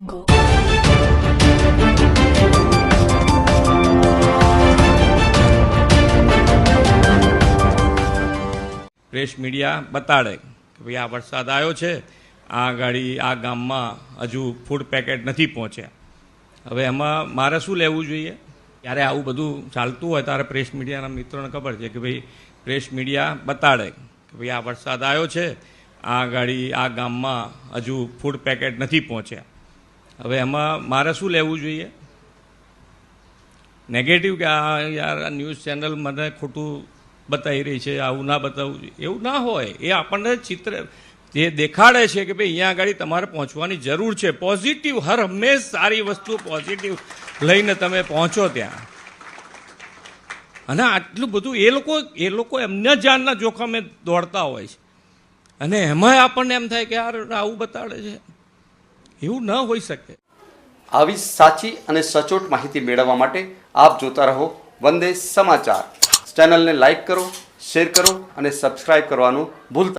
Go. Press media બતાડે કે ભાઈ આ વરસાદ આવ્યો છે, આ ગાડી, આ ગામમાં હજુ ફૂડ પેકેટ નથી પહોંચ્યા. હવે એમાં મારે શું લેવું જોઈએ? ત્યારે આવું બધું ચાલતું હોય ત્યારે પ્રેસ મીડિયાના મિત્રોને ખબર છે કે ભાઈ પ્રેસ મીડિયા બતાડે કે ભાઈ આ વરસાદ આવ્યો છે, આ ગાડી, આ ગામમાં હજુ ફૂડ પેકેટ નથી પહોંચ્યા. હવે એમાં મારે શું લેવું જોઈએ? નેગેટિવ કે આ યાર, આ ન્યૂઝ ચેનલ મને ખોટું બતાવી રહી છે, આવું ના બતાવવું જોઈએ. એવું ના હોય. એ આપણને ચિત્ર જે દેખાડે છે કે ભાઈ અહીંયા આગળ તમારે પહોંચવાની જરૂર છે. પોઝિટિવ હર હંમેશ સારી વસ્તુ પોઝિટિવ લઈને તમે પહોંચો ત્યાં. અને આટલું બધું એ લોકો એ લોકો એમના જાનના જોખમે દોડતા હોય છે. અને એમાંય આપણને એમ થાય કે યાર, આવું બતાડે છે. એવું ન હોઈ શકે. આવી સાચી અને સચોટ માહિતી મેળવવા માટે આપ જોતા રહો વંદે સમાચાર. ચેનલને લાઈક કરો, શેર કરો અને સબસ્ક્રાઇબ કરવાનું ભૂલતા